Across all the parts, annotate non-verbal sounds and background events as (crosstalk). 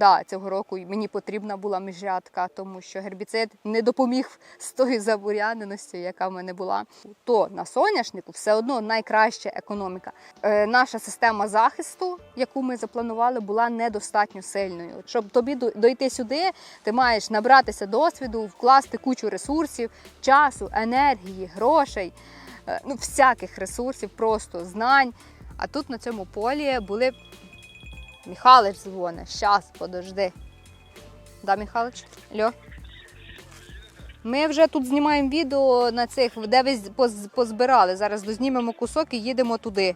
Да, цього року мені потрібна була міжрядка, тому що гербіцид не допоміг з тою забуряненості, яка в мене була. То на соняшнику все одно найкраща економіка. Е, наша система захисту, яку ми запланували, була недостатньо сильною. Щоб тобі дойти сюди, ти маєш набратися досвіду, вкласти кучу ресурсів, часу, енергії, грошей, е, ну всяких ресурсів, просто знань. А тут на цьому полі були Михалич дзвоне. Щас, подожди. Да, Михалич? Алло? Ми вже тут знімаємо відео на цих, де ви позбирали. Зараз дознімемо кусок і їдемо туди.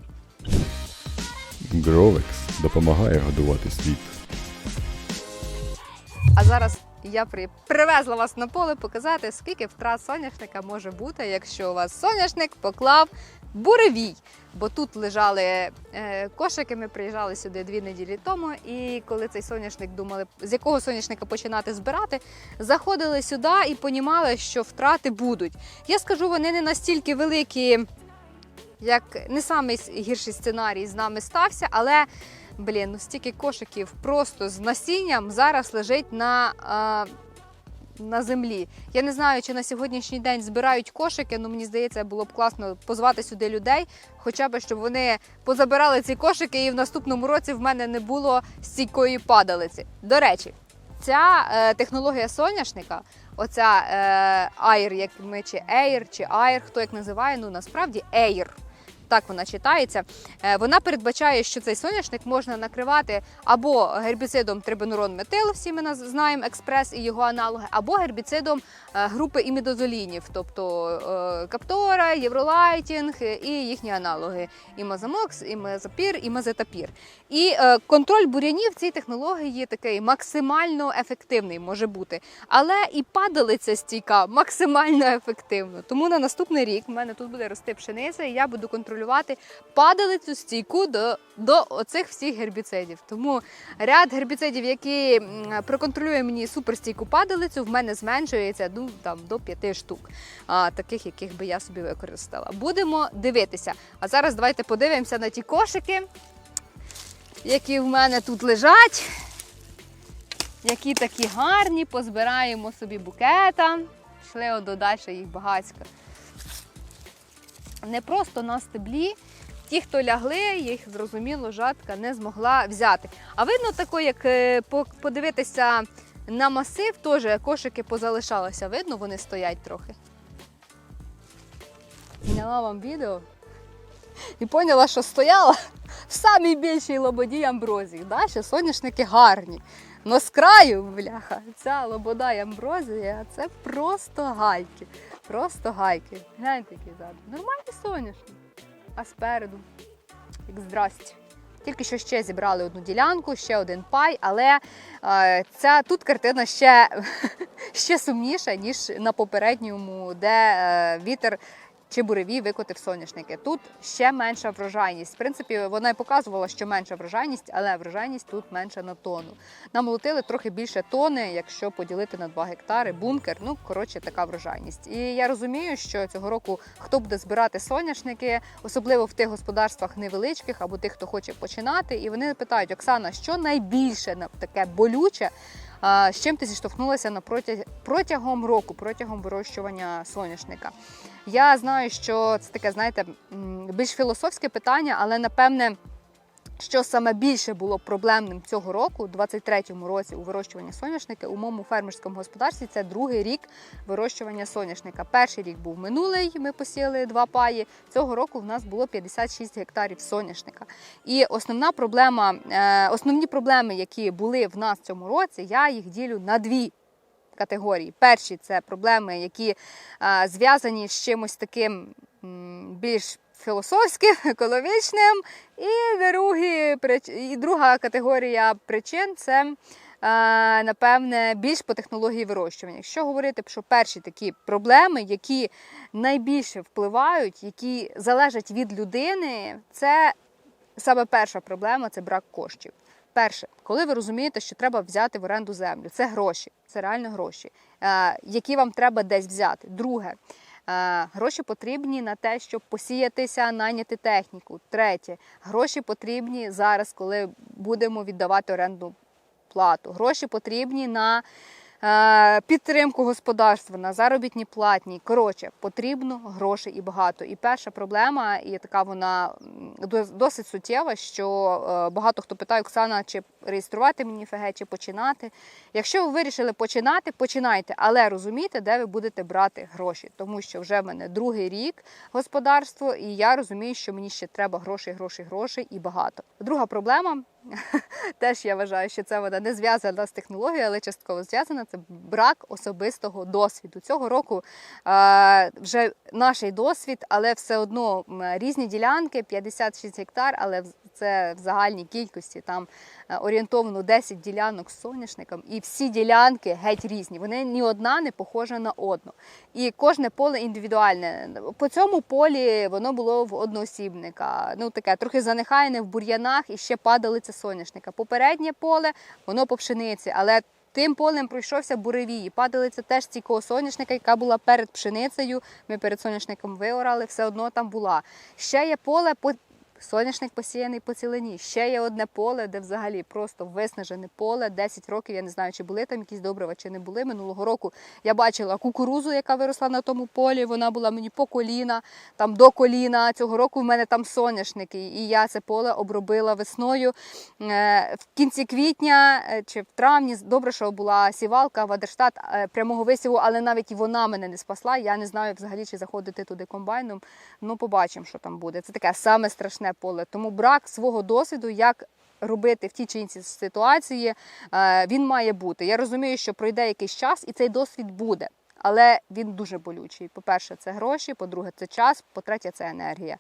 Гровекс допомагає годувати світ. А зараз я при... привезла вас на поле показати, скільки втрат соняшника може бути, якщо у вас соняшник поклав буревій. Бо тут лежали е, кошики, ми приїжджали сюди дві неділі тому, і коли цей соняшник думали, з якого соняшника починати збирати, заходили сюди і понімали, що втрати будуть. Я скажу, вони не настільки великі, як не самий гірший сценарій з нами стався, але блін, ну стільки кошиків просто з насінням зараз лежить на. А, на землі. Я не знаю, чи на сьогоднішній день збирають кошики, але мені здається, було б класно позвати сюди людей, хоча б щоб вони позабирали ці кошики, і в наступному році в мене не було стійкої падалиці. До речі, ця е, технологія соняшника, оця е, Air, як ми чи Air, чи Air, хто як називає, ну насправді Air. Так вона читається. Е, Вона передбачає, що цей соняшник можна накривати або гербіцидом трибенурон метил, всі ми знаємо експрес і його аналоги, або гербіцидом групи імідозолінів, тобто е, Каптора, Євролайтінг е, і їхні аналоги: імазамокс, імазапір, імазетапір. І е, контроль бур'янів цій технології такий максимально ефективний може бути. Але і падалиця стійка максимально ефективно. Тому на наступний рік в мене тут буде рости пшениця, і я буду контролювати падалицю стійку до, до оцих всіх гербіцидів. Тому ряд гербіцидів, які проконтролює мені суперстійку падалицю, в мене зменшується ну, там, до п'яти штук, а, таких, яких би я собі використала. Будемо дивитися. А зараз давайте подивимося на ті кошики, які в мене тут лежать. Які такі гарні, позбираємо собі букета. Йшли от до далі їх багацько. Не просто на стеблі. Ті, хто лягли, їх зрозуміло, жатка не змогла взяти. А видно, тако, як е, подивитися на масив, теж кошики позалишалися. Видно, вони стоять трохи. Зняла вам відео і поняла, що стояла в самій більшій лободі амброзії. Да? Соняшники гарні. Но з краю, бляха, ця лобода і амброзія це просто гайки. Просто гайки. Гляньте, які ззаду. Нормальний соняшник. А спереду, як здрасті. Тільки що ще зібрали одну ділянку, ще один пай, але е, ця тут картина ще, (laughs) ще сумніша, ніж на попередньому, де е, вітер чи буревій викотив соняшники. Тут ще менша врожайність. В принципі, вона і показувала, що менша врожайність, але врожайність тут менша на тонну. Намолотили трохи більше тони, якщо поділити на 2 гектари, бункер. Ну, коротше, така врожайність. І я розумію, що цього року хто буде збирати соняшники, особливо в тих господарствах невеличких або тих, хто хоче починати. І вони питають: Оксана, що найбільше на- таке болюче? З чим ти зіштовхнулася на протяг... протягом року, протягом вирощування соняшника? Я знаю, що це таке, знаєте, більш філософське питання, але напевне, що саме більше було проблемним цього року, у 23-му році у вирощуванні соняшника у моєму фермерському господарстві, це другий рік вирощування соняшника. Перший рік був минулий, ми посіяли два паї. Цього року в нас було 56 гектарів соняшника. І основна проблема, е, основні проблеми, які були в нас цьому році, я їх ділю на дві категорії. Перші це проблеми, які е, зв'язані з чимось таким більш філософським, (laughs) екологічним. І, другі, і друга категорія причин це. е, Напевне, більш по технології вирощування. Якщо говорити про перші такі проблеми, які найбільше впливають, які залежать від людини, це саме перша проблема це брак коштів. Перше, коли ви розумієте, що треба взяти в оренду землю, це гроші, це реально гроші, е, які вам треба десь взяти. Друге, гроші потрібні на те, щоб посіятися, найняти техніку. Третє, гроші потрібні зараз, коли будемо віддавати оренду плату. Гроші потрібні на е, підтримку господарства, на заробітні платні. Коротше, потрібно грошей і багато. І перша проблема, і така вона досить суттєва, що е, багато хто питає Оксана, чи реєструвати мені ФГ, чи починати. Якщо ви вирішили починати, починайте, але розумійте, де ви будете брати гроші, тому що вже в мене другий рік господарство, і я розумію, що мені ще треба грошей, грошей, грошей і багато. Друга проблема. (laughs) Теж я вважаю, що це вона не зв'язана з технологією, але частково зв'язана. Це брак особистого досвіду. Цього року е, вже наш досвід, але все одно різні ділянки, 56 гектар, але це в загальній кількості там орієнтовно 10 ділянок з соняшником, і всі ділянки геть різні. Вони ні одна не похожа на одну. І кожне поле індивідуальне. По цьому полі воно було в одноосібника. Ну таке трохи занехайне в бур'янах і ще падалиця соняшника. Попереднє поле воно по пшениці, але. Тим полем пройшовся буревій. Падалиця теж стійкого соняшника, яка була перед пшеницею. Ми перед соняшником виорали, все одно там була. Ще є поле по Соняшник посіяний по цілині. Ще є одне поле, де взагалі просто виснажене поле. 10 років. Я не знаю, чи були там якісь добрива, чи не були. Минулого року я бачила кукурузу, яка виросла на тому полі. Вона була мені по коліна, там до коліна. Цього року в мене там соняшники. І я це поле обробила весною. Е, В кінці квітня е, чи в травні добре, що була сівалка Вадерштат е, прямого висіву, але навіть і вона мене не спасла. Я не знаю взагалі, чи заходити туди комбайном. Ну, побачимо, що там буде. Це таке саме страшне поле. Тому брак свого досвіду, як робити в тій чи іншій ситуації, е, він має бути. Я розумію, що пройде якийсь час і цей досвід буде. Але він дуже болючий. По-перше, це гроші, по-друге, це час, по-третє, це енергія.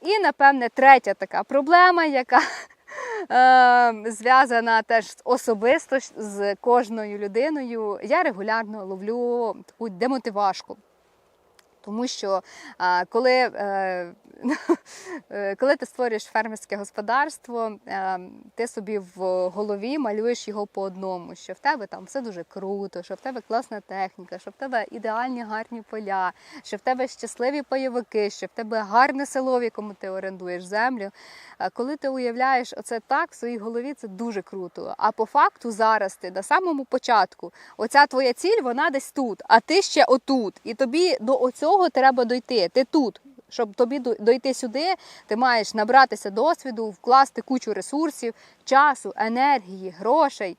І, напевне, третя така проблема, яка (laughs) е, зв'язана теж особисто з кожною людиною. Я регулярно ловлю таку демотивашку. Тому що коли, е, (laughs) коли ти створюєш фермерське господарство, е, ти собі в голові малюєш його по одному, що в тебе там все дуже круто, що в тебе класна техніка, що в тебе ідеальні гарні поля, що в тебе щасливі пайовики, що в тебе гарне село, в якому ти орендуєш землю. Коли ти уявляєш оце так в своїй голові, це дуже круто. А по факту зараз ти на самому початку, оця твоя ціль, вона десь тут, а ти ще отут. І тобі до оцього треба дойти. Ти тут. Щоб тобі дойти сюди, ти маєш набратися досвіду, вкласти кучу ресурсів, часу, енергії, грошей,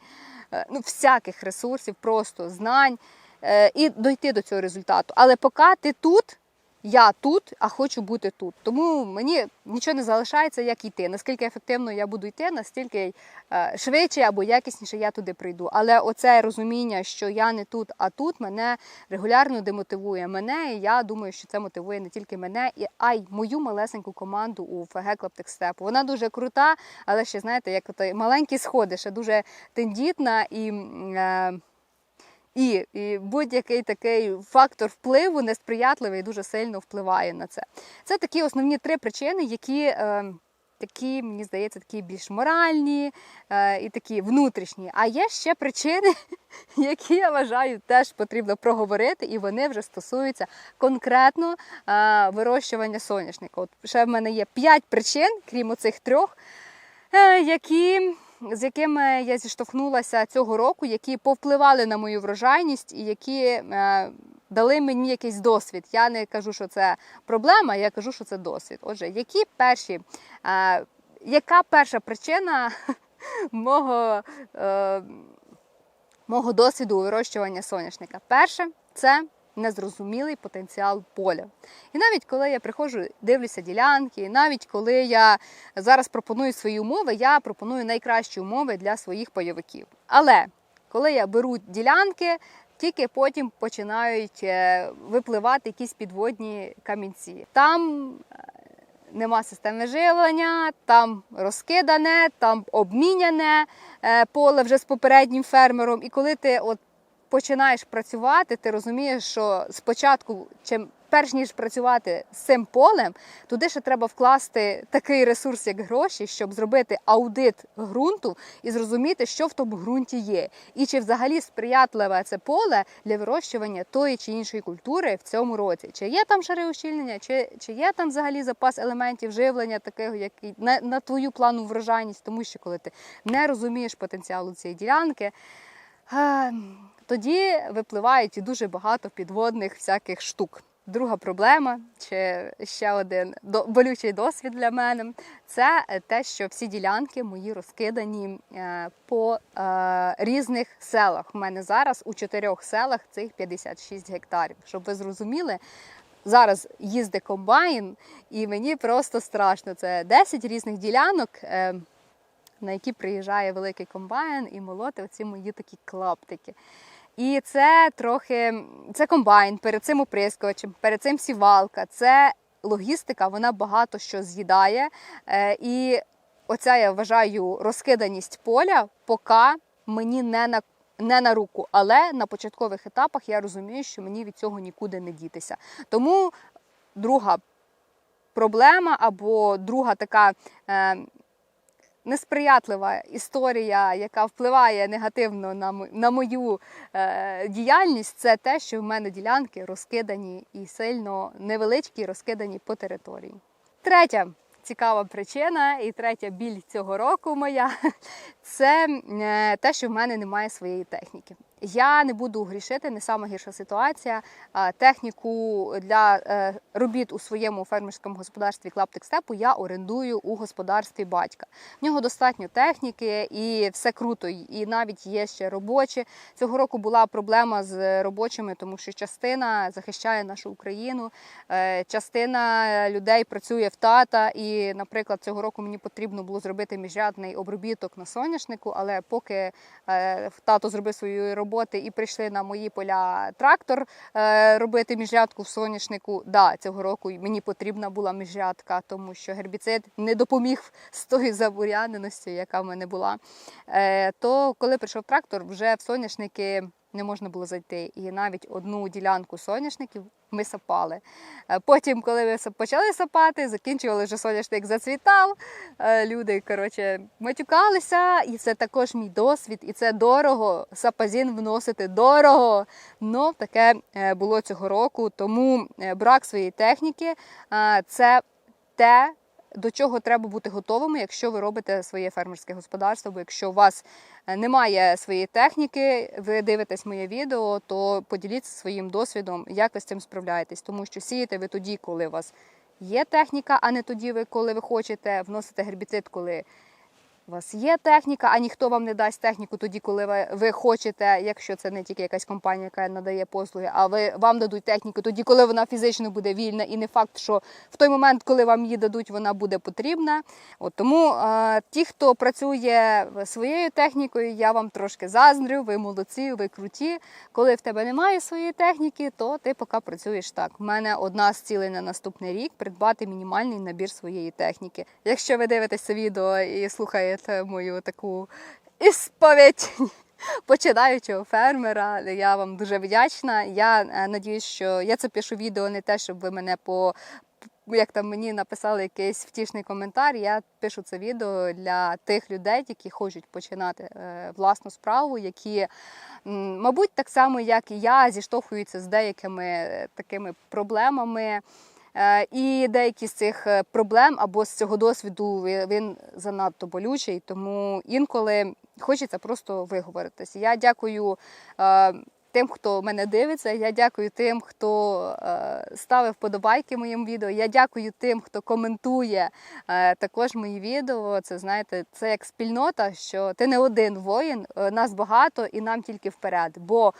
е, ну всяких ресурсів, просто знань е, і дойти до цього результату. Але поки ти тут, я тут, а хочу бути тут. Тому мені нічого не залишається, як йти. Наскільки ефективно я буду йти, настільки е, швидше або якісніше я туди прийду. Але оце розуміння, що я не тут, а тут, мене регулярно демотивує мене. І я думаю, що це мотивує не тільки мене, а й мою малесеньку команду у ФГ Клаптекстепу. Вона дуже крута, але ще знаєте, як маленькі сходи, ще дуже тендітна і. І, і будь-який такий фактор впливу несприятливий дуже сильно впливає на це. Це такі основні три причини, які, е, такі мені здається, такі більш моральні е, і такі внутрішні. А є ще причини, (laughs) які я вважаю теж потрібно проговорити, і вони вже стосуються конкретно е, вирощування соняшника. От ще в мене є п'ять причин, крім оцих трьох, е, які з якими я зіштовхнулася цього року, які повпливали на мою врожайність і які е, дали мені якийсь досвід. Я не кажу, що це проблема, я кажу, що це досвід. Отже, які перші, е, яка перша причина (laughs) мого, е, мого досвіду вирощування соняшника? Перше це незрозумілий потенціал поля. І навіть коли я приходжу, дивлюся ділянки, навіть коли я зараз пропоную свої умови, я пропоную найкращі умови для своїх пайовиків. Але коли я беру ділянки, тільки потім починають е, випливати якісь підводні камінці. Там е, нема системи живлення, там розкидане, там обміняне е, поле вже з попереднім фермером. І коли ти от починаєш працювати, ти розумієш, що спочатку чим перш ніж працювати з цим полем, туди ще треба вкласти такий ресурс, як гроші, щоб зробити аудит ґрунту і зрозуміти, що в тому ґрунті є, і чи взагалі сприятливе це поле для вирощування тої чи іншої культури в цьому році. Чи є там шари ущільнення, чи, чи є там взагалі запас елементів живлення, такого, який на, на твою плану врожайність, тому що коли ти не розумієш потенціалу цієї ділянки. Е, Тоді випливають і дуже багато підводних всяких штук. Друга проблема, чи ще один болючий досвід для мене, це те, що всі ділянки мої розкидані е, по е, різних селах. У мене зараз у чотирьох селах цих 56 гектарів. Щоб ви зрозуміли, зараз їздить комбайн, і мені просто страшно. Це 10 різних ділянок. е, на які приїжджає великий комбайн і молоти оці мої такі клаптики. І це трохи це комбайн, перед цим оприскувачем, перед цим сівалка. Це логістика, вона багато що з'їдає. Е, І оця я вважаю розкиданість поля, поки мені не на. Не на руку, але на початкових етапах я розумію, що мені від цього нікуди не дітися. Тому друга проблема або друга така е, несприятлива історія, яка впливає негативно на, на мою е, діяльність, це те, що в мене ділянки розкидані і сильно невеличкі, розкидані по території. Третя цікава причина і третя біль цього року моя (laughs) це е, те, що в мене немає своєї техніки. Я не буду грішити, не сама гірша ситуація. Техніку для е, робіт у своєму фермерському господарстві клаптик степу я орендую у господарстві батька. В нього достатньо техніки і все круто. І навіть є ще робочі. Цього року була проблема з робочими, тому що частина захищає нашу Україну, е, частина людей працює в тата. І, наприклад, цього року мені потрібно було зробити міжрядний обробіток на соняшнику, але поки е, тато зробив свої роботи і прийшли на мої поля трактор е, робити міжрядку в соняшнику. Да, цього року мені потрібна була міжрядка, тому що гербіцид не допоміг з тою забуряненості, яка в мене була. Е, То коли прийшов трактор, вже в соняшники не можна було зайти. І навіть одну ділянку соняшників ми сапали. Е, Потім, коли ми почали сапати, закінчували вже соняшник зацвітав. Е, Люди коротше матюкалися, і це також мій досвід, і це дорого. Сапазін вносити дорого. Ну таке е, було цього року. Тому брак своєї техніки це те. До чого треба бути готовими, якщо ви робите своє фермерське господарство, бо якщо у вас е, немає своєї техніки, ви дивитесь моє відео, то поділіться своїм досвідом, як ви з цим справляєтесь. Тому що сієте ви тоді, коли у вас є техніка, а не тоді, ви, коли ви хочете вносити гербіцид, коли у вас є техніка, а ніхто вам не дасть техніку тоді, коли ви, ви хочете, якщо це не тільки якась компанія, яка надає послуги, а ви вам дадуть техніку тоді, коли вона фізично буде вільна, і не факт, що в той момент, коли вам її дадуть, вона буде потрібна. От тому е, ті, хто працює своєю технікою, я вам трошки заздрю, ви молодці, ви круті. Коли в тебе немає своєї техніки, то ти поки працюєш так. У мене одна з цілей на наступний рік придбати мінімальний набір своєї техніки. Якщо ви дивитесь це відео і слухаєте мою таку ісповідь починаючого фермера, я вам дуже вдячна. Я е, надіюсь, що я це пишу відео не те, щоб ви мене по як там мені написали якийсь втішний коментар. Я пишу це відео для тих людей, які хочуть починати е, власну справу, які, мабуть, так само, як і я, зіштовхуються з деякими е, такими проблемами. Е, І деякі з цих е, проблем або з цього досвіду він занадто болючий, тому інколи хочеться просто виговоритися. Я дякую е, тим, хто мене дивиться. Я дякую тим, хто ставив вподобайки моїм відео. Я дякую тим, хто коментує також мої відео. Це знаєте, це як спільнота, що ти не один воїн, нас багато і нам тільки вперед. Бо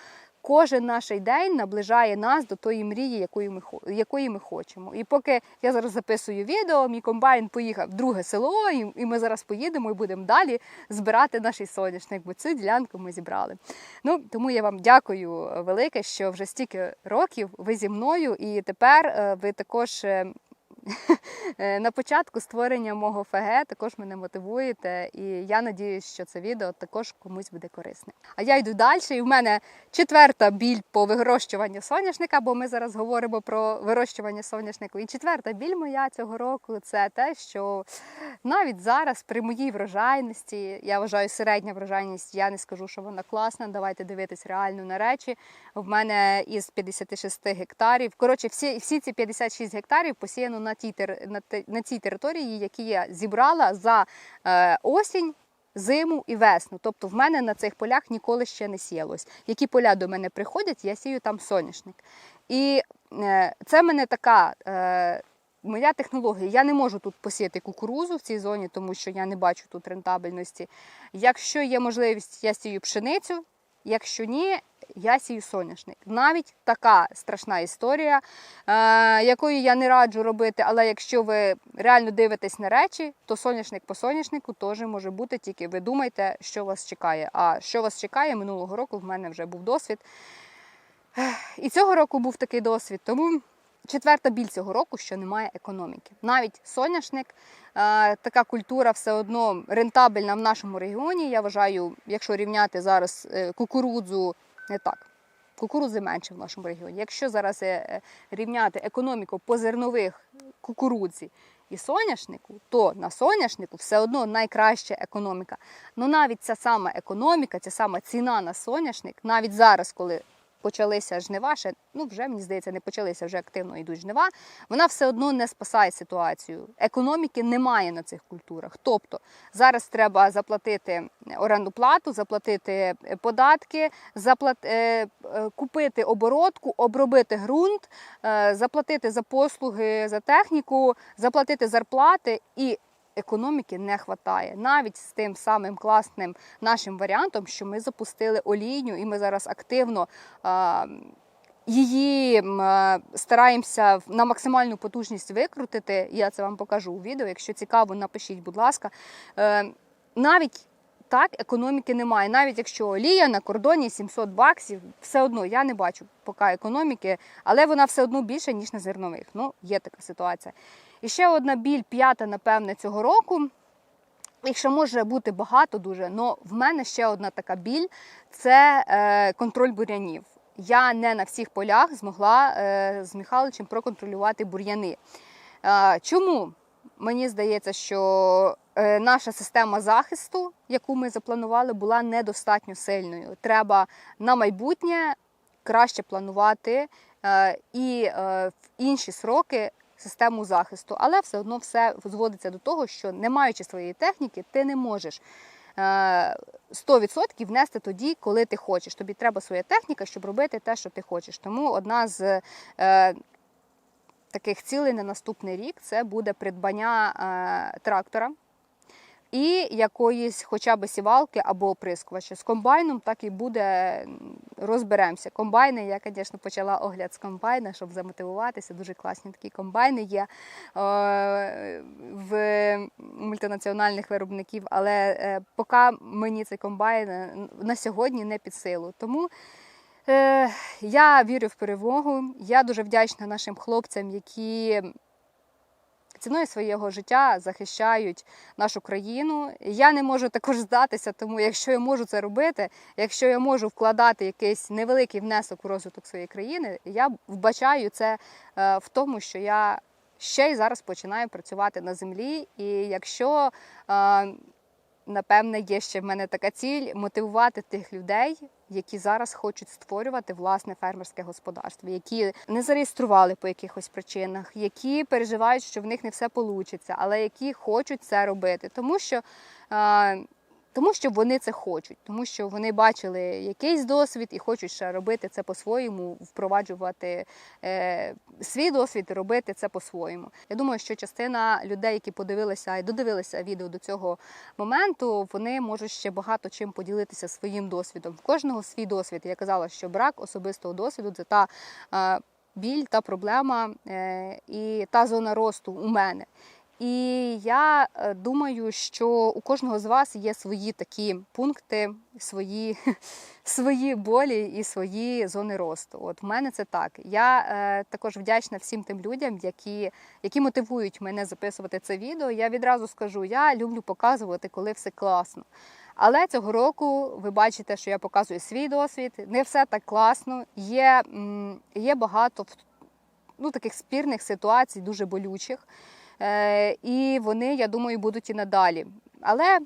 Кожен наш день наближає нас до тої мрії, якої ми, якої ми хочемо. І поки я зараз записую відео, мій комбайн поїхав в друге село, і, і ми зараз поїдемо і будемо далі збирати наш соняшник, бо цю ділянку ми зібрали. Ну, тому я вам дякую велике, що вже стільки років ви зі мною, і тепер е, ви також. (laughs) е, на початку створення мого ФГ також мене мотивуєте, і я надіюсь, що це відео також комусь буде корисне. А я йду далі, і в мене четверта біль по вирощуванню соняшника, бо ми зараз говоримо про вирощування соняшнику. І четверта біль моя цього року це те, що навіть зараз при моїй врожайності, я вважаю середня врожайність, я не скажу, що вона класна. Давайте дивитись реально на речі. В мене із 56 гектарів. Коротше, всі, всі ці 56 гектарів посіяно на тій, на, цій території, які я зібрала за е, осінь. Зиму і весну, тобто в мене на цих полях ніколи ще не сіялось. Які поля до мене приходять, я сію там соняшник. І е, це мене така е, моя технологія. Я не можу тут посіяти кукурузу в цій зоні, тому що я не бачу тут рентабельності. Якщо є можливість, я сію пшеницю. Якщо ні, я сію соняшник. Навіть така страшна історія, е, якою я не раджу робити, але якщо ви реально дивитесь на речі, то соняшник по соняшнику теж може бути, тільки ви думайте, що вас чекає. А що вас чекає минулого року, в мене вже був досвід. І цього року був такий досвід. Тому четверта біль цього року, що немає економіки. Навіть соняшник, така культура все одно рентабельна в нашому регіоні. Я вважаю, якщо рівняти зараз е, кукурудзу, не так. Кукурудзи менше в нашому регіоні. Якщо зараз е, е, рівняти економіку по зернових кукурудзі і соняшнику, то на соняшнику все одно найкраща економіка. Ну навіть ця сама економіка, ця сама ціна на соняшник, навіть зараз, коли почалися жнива, ще, ну вже мені здається, не почалися, вже активно йдуть жнива, вона все одно не спасає ситуацію. Економіки немає на цих культурах. Тобто зараз треба заплатити оренду плату, заплатити е, податки, заплат... е, е, купити оборотку, обробити ґрунт, заплатити за послуги, за техніку, заплатити зарплати і. Економіки не вистачає навіть з тим самим класним нашим варіантом, що ми запустили олійню, і ми зараз активно її стараємося на максимальну потужність викрутити. Я це вам покажу у відео. Якщо цікаво, напишіть, будь ласка. Е, навіть так економіки немає. Навіть якщо олія на кордоні 700 баксів, все одно я не бачу поки економіки, але вона все одно більше, ніж на зернових. Ну, є така ситуація. І ще одна біль, п'ята, напевне, цього року. Їх ще може бути багато дуже, але в мене ще одна така біль це е, контроль бур'янів. Я не на всіх полях змогла е, з Михайловичем проконтролювати бур'яни. Чому? Мені здається, що наша система захисту, яку ми запланували, була недостатньо сильною. Треба на майбутнє краще планувати е, і е, в інші сроки систему захисту, але все одно все зводиться до того, що не маючи своєї техніки, ти не можеш. е, 100% внести тоді, коли ти хочеш. Тобі треба своя техніка, щоб робити те, що ти хочеш. Тому одна з е, таких цілей на наступний рік це буде придбання е, трактора і якоїсь хоча б сівалки або оприскувача. З комбайном так і буде, розберемося. Комбайни, я, звісно, почала огляд з комбайна, щоб замотивуватися. Дуже класні такі комбайни є е, в мультинаціональних виробників, але е, поки мені цей комбайн е, на сьогодні не під силу. Тому я вірю в перемогу. Я дуже вдячна нашим хлопцям, які ціною свого життя захищають нашу країну. Я не можу також здатися, тому якщо я можу це робити, якщо я можу вкладати якийсь невеликий внесок у розвиток своєї країни, я вбачаю це е, в тому, що я ще й зараз починаю працювати на землі. І якщо е, напевне, є ще в мене така ціль мотивувати тих людей, які зараз хочуть створювати власне фермерське господарство, які не зареєстрували по якихось причинах, які переживають, що в них не все вийде, але які хочуть це робити, тому що. Тому що вони це хочуть, тому що вони бачили якийсь досвід і хочуть ще робити це по-своєму, впроваджувати е, свій досвід робити це по-своєму. Я думаю, що частина людей, які подивилися і додивилися відео до цього моменту, вони можуть ще багато чим поділитися своїм досвідом. В кожного свій досвід. Я казала, що брак особистого досвіду це та е, біль, та проблема е, і та зона росту у мене. І я е, думаю, що у кожного з вас є свої такі пункти, свої, (laughs) свої болі і свої зони росту. От в мене це так. Я е, також вдячна всім тим людям, які, які мотивують мене записувати це відео. Я відразу скажу, я люблю показувати, коли все класно. Але цього року ви бачите, що я показую свій досвід. Не все так класно. Є, є багато ну, таких спірних ситуацій, дуже болючих. Е, і вони, я думаю, будуть і надалі. Але,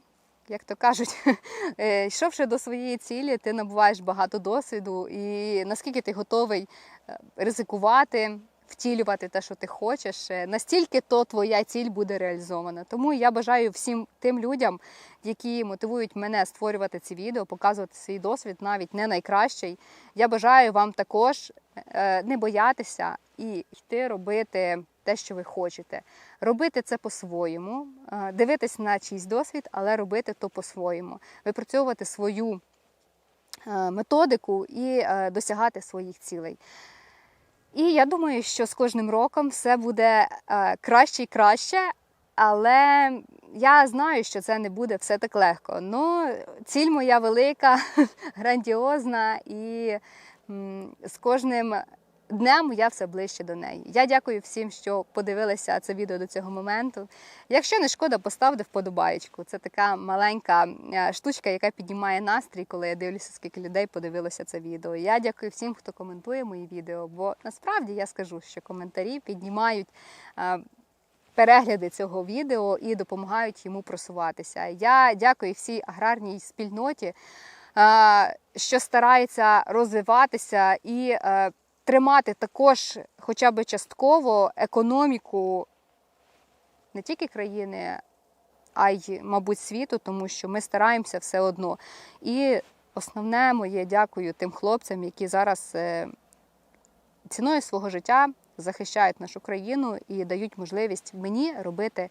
як то кажуть, (laughs) е, йшовши до своєї цілі, ти набуваєш багато досвіду, і наскільки ти готовий е, ризикувати, втілювати те, що ти хочеш, настільки то твоя ціль буде реалізована. Тому я бажаю всім тим людям, які мотивують мене створювати ці відео, показувати свій досвід, навіть не найкращий. Я бажаю вам також не боятися і йти робити те, що ви хочете. Робити це по-своєму, е, дивитись на чийсь досвід, але робити то по-своєму, випрацьовувати свою е, методику і е, досягати своїх цілей. І я думаю, що з кожним роком все буде краще і краще, але я знаю, що це не буде все так легко. Ну, ціль моя велика, (laughs) грандіозна, і з кожним днем я все ближче до неї. Я дякую всім, що подивилися це відео до цього моменту. Якщо не шкода, поставте вподобаєчку. Це така маленька е, штучка, яка піднімає настрій, коли я дивлюся, скільки людей подивилося це відео. Я дякую всім, хто коментує мої відео, бо насправді я скажу, що коментарі піднімають. е, Перегляди цього відео і допомагають йому просуватися. Я дякую всій аграрній спільноті, е, що старається розвиватися і тримати також, хоча б частково, економіку не тільки країни, а й, мабуть, світу, тому що ми стараємося все одно. І основне моє дякую тим хлопцям, які зараз е, ціною свого життя захищають нашу країну і дають можливість мені робити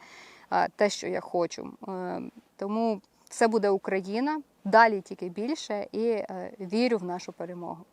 е, те, що я хочу. Е, Тому все буде Україна, далі тільки більше, і вірю в нашу перемогу.